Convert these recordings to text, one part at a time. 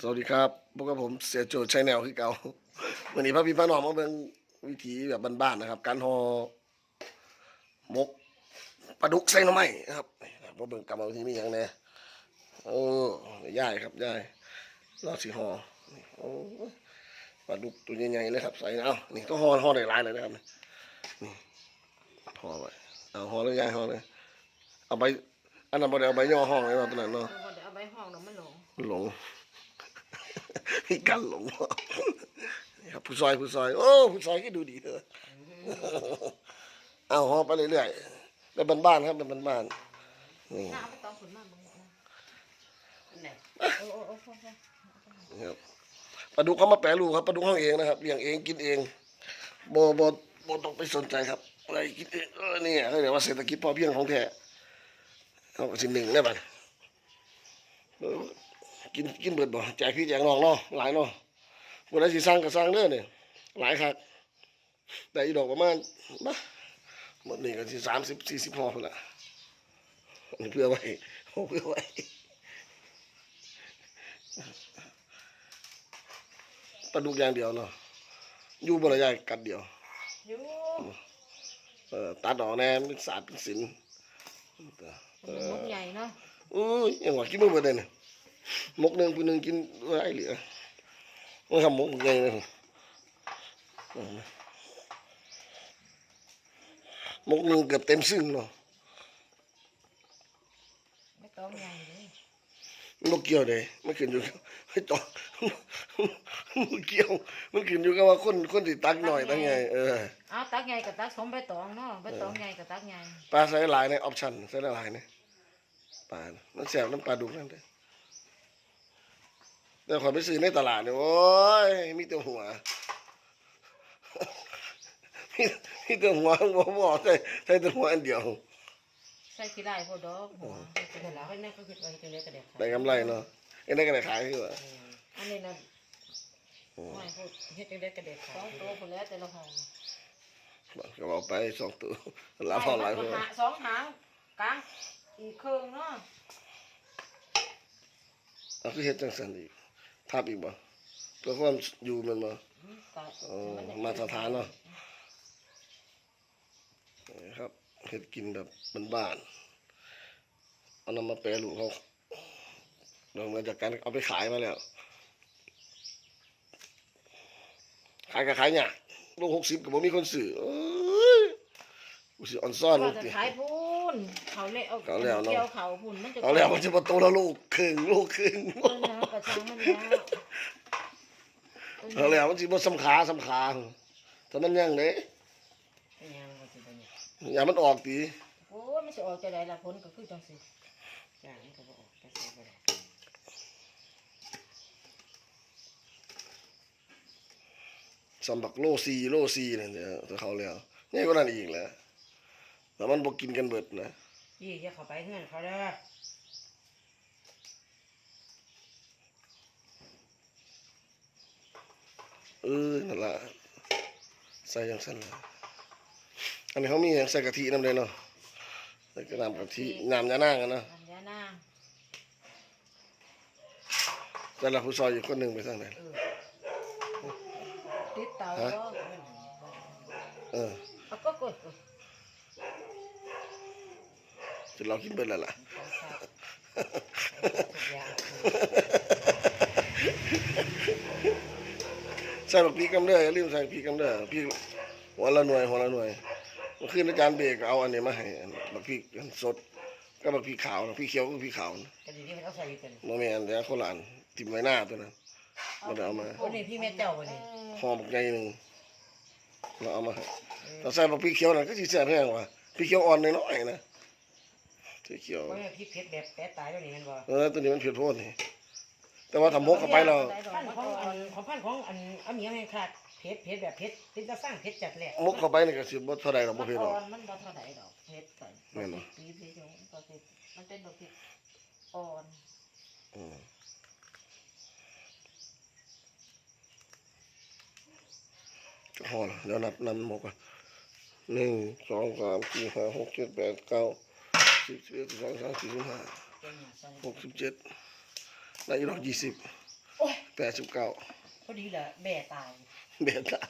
สวัสดีครับพวกกับผมเสียโจทย์ชัยแนวคือเก่าวันนี้พระพี่พระน้องมาเบิ่งวิถีแบบบ้านๆนะครับ การห่อหมกปลาดุกใส่หน่อไม้นะครับนี่ครับมาเบิ่งกรรมวิธีมีอย่างแน่โอ้ย่ายครับย่ายรอดสีห่อนี่โอ้ปลาดุกตัวใหญ่ๆเลยครับใส่เอานี่ก็ห่อห่อได้หลายเลยนะครับนี่ห่อไว้เอาห่อเลยย่ายห่อเลยเอาใบอันนั้นบ่ได้เอาใบย่อห้องเลยเนาะตัวนั้นเนาะเดี๋ยวเอาใบห้องเนาะมันหลงหลงพี่ กันหลงครับผู้ซอยผู้ซอย โอ้ผู้ซอยก็ดูดีเถอะเอาหอไปเรื่อยๆเป็นบ้านๆครับเป็นบ้านๆนี่น้านมาบึงนะอันไหนโอ้โอ้โอ้พ่อพ่อนี่ครับปลาดุกเขามาแปรรูปครับปลาดุกห้องเองนะครับเลี้ยงเองกินเองโบโบโบต้องไปสนใจครับอะไรกินเองเออนี่เขาเรียกว่าเศรษฐกิจพอเพียงของแท้เอาสิ่งหนึ่งได้ป่ะ กินกินเบิดบ่แจกพี่แจกน้องเนาะหลายเนาะวันไหนสิสร้างก็สร้างเด้อเนี่ยหลายครับแต่อีดอกประมาณบ้าหมดนี่ก็สิสามสิบสี่สิบห่อพุ่นละอันนี้เพื่อไว้เพื่อไว้ปลาดุกอย่างเดียวเนาะอยู่บริยายกัดเดียวอยู่เออตัดออกแน่เป็นศาสตร์เป็นศิลป์เอมันอมุกใหญ่เนาะอุ้ยยังว่ากินไม่เบิดเลยเนี่ย มกหนึ่งผู้หนึ่งกินไรเหลือมันทำมกใหญ่เลยเออมกหนึ่งเกือบเต็มซึ่งเนาะไม่ต้องใหญ่เลยมันบ่เกี่ยวเลยมันขึ้นอยู่กับไม่ต้องมันเกี่ยว มันขึ้นอยู่กับว่าคนคนที่ตักหน่อยตักไงเออเอาตักใหญ่กับตักสมใบตองเนาะใบตองใหญ่กับตักใหญ่ปลาใส่หลายในออปชั่นใส่หลายเนี่ยปลามันแสบน้ำปลาดุกนั่นเด้อ แต่ขอยไปซื้อในตลาดเนี่ยโอ้ยมีแต่หัวมีมีแต่หัวหัวหมอใส่ใส่แต่หัวอันเดียว ใส่ขี้ได้พอดอกหัวเดี๋ยวแล้วให้แม่ก็คิดไว้ตรงนี้ก็เด็กได้กำไรเนาะไอ้ได้ก็ได้ขายคือว่าอันนี้นะไม่พูดเฮ็ดจังได๋ก็เด็กสองตัวคนแล้วแต่ละห้องก็เอาไปสองตัวรับพอหลายคนหาสองหางกลางอีกครึ่งเนาะเอา ทับอีกบ่เพื่อความอยู่มันบ่ก็เออมาตรฐานเนาะนี่ครับเฮ็ดกินแบบบ้านๆเอานำมาแปรรูปเขาลงมาจากการเอาไปขายมาแล้ว ขายก็ขายยากลูกหกสิบก็บ่มีคนซื้อเอ้ยกูสิออนซ่อนลูว่ากจะติขายพู นเขาเลยเอาเขาแล้วเนาะเกี่ยวเขาพูนมันจะเอาแล้วมันจะมาโตแล้วลูกครึ่งลูกครึ่งเออนะกระชังมันแล้วเอาแล้วมันสิบ่สำขาสำขาถ้ามันยังเด้เป็นยังไงสิเป็นยังอย่ามันออกติโอ้ยมันจะออกจะได้ละผลก็คือจังสิอย่างนี้ก็บ่ออกจะเสียบ่ได้สำบักโลซีโลซีนั่นเด้อถ้าเขาแล้วนี่ก็นั่นอีกแหละ แต่มันบ่กินกันเบิดนะยี่จะเข้าไปเฮือนเขาเด้อเออนั่นล่ะใส่จังซั่นล่ะอันนี้เขามีหยังใส่กะทินำเลยเนาะใส่กระน้ำกะทิน้ำยานางกันเนาะอันยานางแต่ละผู้ซอยอยู่คนหนึงไปทางไหนเออติดเตาฮะก็เออ เอาก็กด จะเรากินเบิดแล้วล่ะของฝากทุกอย่างใส่บักพริกกำเด้ออย่าลืมใส่พริกกำเด้อพริกหัวละหน่วยหัวละหน่วยเมื่อคืนอาจารย์เบรกเอาอันนี้มาให้อันบักพริกอันสดก็บักพริกขาวนะพริกเขียวก็พริกขาวนะก็ดีที่มันเอาใส่กันโมเมนแต่คนละอันติ่มไว้หน้าตัวนั้นมันเอามาวันนี้พี่แม่เจ้าวันนี้ห่อบักใหญ่หนึ่งเราเอามาให้เราใส่บักพริกเขียวนั่นก็สิแซ่บแห้งว่ะพริกเขียวอ่อนน้อยๆนะ พริกเขียวว่าพี่เพชรแบบแปะตายแล้วนี่มันบ่เออตัวนี้มันเผ็ดโพดนี่แต่ว่าทำมกเข้าไปเราพันของอันของพันของอันอันเมียแม่ขาดเพชรเพชรแบบเพชรเป็นตาสร้างเพชรจัดแหละมกเข้าไปนี่ก็สิบ่เท่าใดหรอกบ่เผ็ดหรอกมันบ่เท่าไหร่ดอกเพชรก่อนแม่นบ่ปีเพชรก็คือมันเป็นดอกเพชรอ่อนอืมก็ห่อแล้วเดี๋ยวนับนำมกก่อนหนึ่งสองสามสี่ห้าหกเจ็ดแปดเก้า สิบสิบเอ็ดสิบสองสิบสามสี่สิบห้าเป็นหยังซั่นหกสิบเจ็ดได้อีกดอกยี่สิบโอ้แปดสิบเก้าพอดีแหละแม่ตายเบียดตา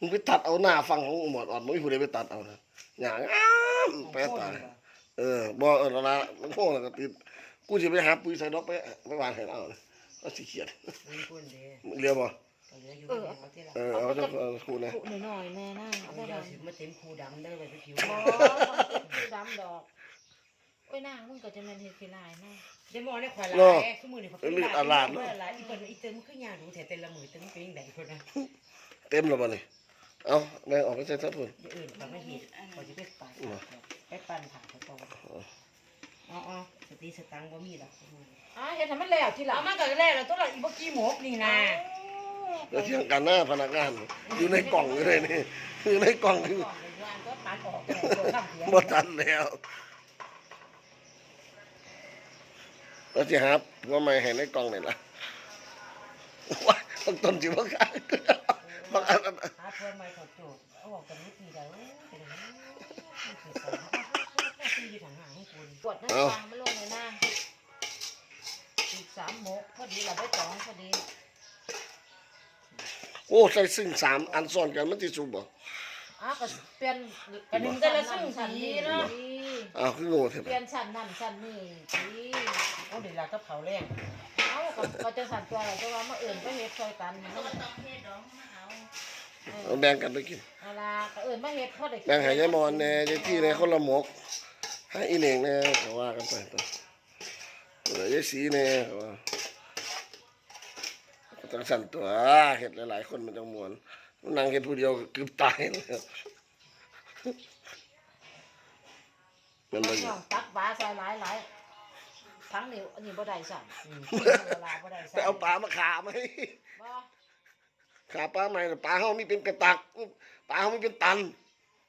มึงไปตัดเอาหน้าฟังของหมอดอ่อนมึงไม่พูดได้ไปตัดเอานะอย่างอ้ามแปะตายเออบ่เออแล้วนะมันโง่แล้วก็ติดกูจะไปหาปุ๋ยใส่ดอกไปไปวางให้เอาเอาสิเขียดมีคนเดียวมึงเรียกบ่ก็เหลืออยู่ในเขาที่ละเออเอาจะเอาคูนะขุหน่อยๆแม่น่าเอาได้เดี๋ยวไหมสิมาเต็มคูดำได้ไปผิวอ๋อดำดอก โอ้ยนางมึงก็จะแม่นเฮ็ดขี้ลายนะเดี๋ยวมอได้ควายลายคือมือนี่เขาเป็นลายลายอีเปิ้ลอีเติ้ลมันคือยางดูแถแต่ละมือเติ้ลมันเป็นยังไงคนนะเต็มแล้วบ่นี่เอาแบ่งออกไปใส่ทับพุ่นเดี๋ยวอื่นเขาไม่เห็นเขาจะไปปั่นไปปั่นผ่าเขาตรงอ๋อสติสตังก็มีหรอกอ๋อเฮ็ดให้มันแล้วทีหลัเอางมากันแรกเราต้องเราอีบกี้หมกนี่นะแล้วเที่ยงกันหน้าพนักงานอยู่ในกล่องอยู่เลยนี่อยู่ในกล่องอยู่ก่อนเลยว่าก็ตัดออกแต่ตัวข้ามเสียบ่ทันแล้ว แล้วสิหาว่าไม่ให้ในกล่องนี่ล่ะว้าต้องต้นสิบ่กล้าบางอันหาเพื่อนไม่ถอดจูบเอาออกจากนิดนี้ได้เป็นอย่างนี้คืออยู่ทางหางของคุณปวดหน้าฟังมันลงเลยนะอีกสามหมกพอดีเราได้สองพอดี โอ้ใส่ซึ่งสามอันซ้อนกันมันสิสุบบ่อ๋อ ก็เปลี่ยนกันหนึ่งแต่ละซึ่งสีเนาะอ้าวคือโง่แท้เปลี่ยนชั้นนั่นชั้นนี่สิเอาเดี๋ยวเราก็เผาแรงเอ้าก็ก็จะสั่นตัวเราจะว่ามาเอื่นไปเฮ็ดซอยกันมันต้องเอาแบ่งกันไปกินเอาล่ะก็เอื่นมาเฮ็ดพอได้แบ่งให้ยายมอนแหน่ยายที่แหน่คนละหมกให้อีเหน่งแหน่ก็ว่ากันไปตัวเออยายสีแหน่ก็ว่าก็ต้องสั่นตัวเฮ็ดหลายๆคนมันจังม่วนมั นนั่งเฮ็ดผู้เดียวก็เกือบตายแล้วมันบ่อยู่น้องตักปลาใส่หลายหลายทั้งนิ้วอันนี้บ่ได้สั่นเวลาก็ได้ไปเอาปลามาขาไหมบ่ขาปลาใหม่น่ะปลาเฮามีเป็นกระตักปลาเฮามีเป็นตัน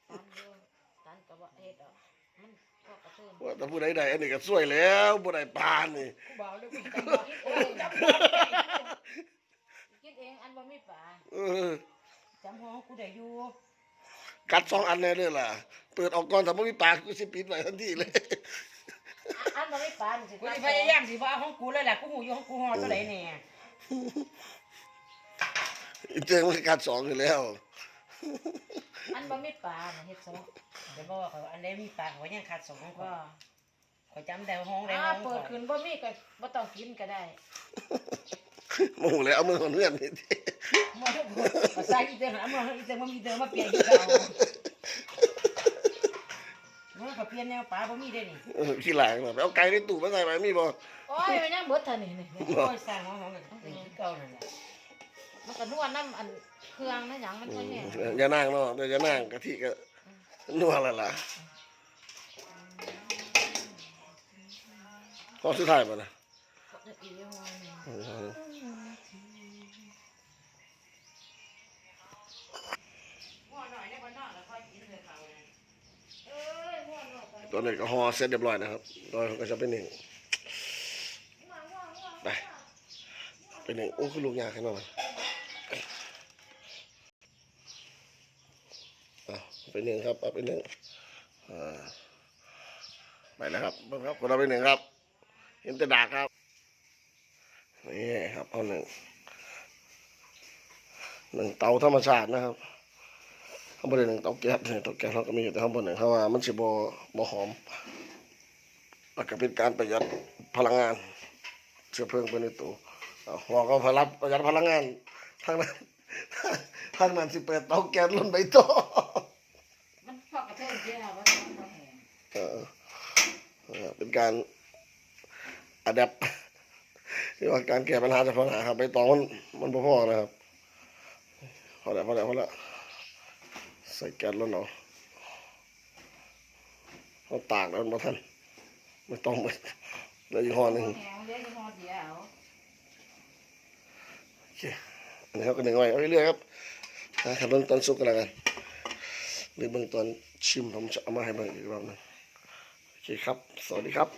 ตันอยู่ตันก็บ่เฮ็ดดอกมันพอกระเทินว่าแต่ผู้ใดได้อันนี้ก็สวยแล้วผู้ใดปลานี่กูบอกเลยกูจะเอ้ยคิดเองอันบ่มีปลาเออ จำห้องกูได้อยู่กัดสองอันแน่เลยล่ะ เปิดออกก่อนถ้าไม่มีปลากูสิปิดไว้ทันทีเลย อันบ่มีปลามันสิกูจะพยายามสิว่าห้องกูเลยแหละกูหูอยู่ห้องกูหอตัวไหนเนี่ยเจอมันกัดสองอยู่แล้ว อันบ่มีปลาน่ะเฮ็ดซะเดี๋ยวบอกเขาอันนี้มีปากเขายังขาดสองกว่าว่าเขาจำได้ห้องได้อ่าห้องเปิดขึ้นบ่มีก็บ่ต้องกินก็ได้ โมโหเลยเอามือคนเพื่อนนี่มองทุกคนภาษาอีเตอร์นะมองอีเตอร์มันมีเตอร์มาเปลี่ยนที่เก่าเมื่อเขาเปลี่ยนแนวป๋าบ่มีได้นี่เออขี้หลายมาไปเอาไก่ในตู้มาใส่ไปมีบ่โอ้ยมันยังเบิดเท่านี้นี่โอ้ยสร้างห้องห้องกันเป็นที่เก่านั่นแหละมันก็นวดน้ำอันเครื่องนั่นหยังมันก็แห้งเอออย่านั่งเนาะเดี๋ยวอย่านั่งกะทิก็นัวและล่ะพอสุดท้ายป่ะนะ อีเดียวนี่เออหัวหน่อยเนี่ยบ่นอนแล้วค่อยกินเลยเขาเนี่ยเอ้ยหัวหนอกไปตอนนี้ก็ห่อเสร็จเรียบร้อยนะครับโดยเขาก็จะไปหนึ่งไปไปหนึ่งโอ้คือลูกยากขึ้นมาไหมอะไปหนึ่งครับเอาไปหนึ่งอ่าไปแล้วครับเบิ่งครับคนเราไปหนึ่งครับ เห็นแต่ดากครับ นี่ครับเอาหนึ่งหนึ่งเตาธรรมชาตินะครับข้างบนหนึ่งเตาแก๊สเนี่ยเตาแก๊สเราก็มีอยู่แต่ข้างบนหนึ่งเขาว่ามันสิบบ่หอมแล้วก็เป็นการประหยัดพลังงาน เชื้อเพลิงไปในตัวเอาหอก็พลับประหยัดพลังงานทางนั้นทางนั้นสิเปิดเตาแก๊สล้นใบโตะมันพอกระเทินเจ้าว่ามันบ่แห้งเออเออเป็นการอัดแอป ที่ว่าการแก้ปัญหาเฉพาะหน้าครับใบตองมันมันบ่พอนะครับพอแล้วพอแล้วพอแล้วใส่แก๊สแล้วเนาะเขาตากแล้วมันบ่ทันไม่ต้องไปแล้วยี่ห้อหนึ่งแห้งเดี๋ยวจะพอเดียวโอเคอันนี้เขาก็หนึ่งไว้เอาเรื่อยๆครับนะครับเบื้องต้นสุกกันแล้วกันหรือเบื้องต้นชิมผมจะเอามาให้เบิ่งอีกรอบหนึงโอเคครับ สวัสดีครับ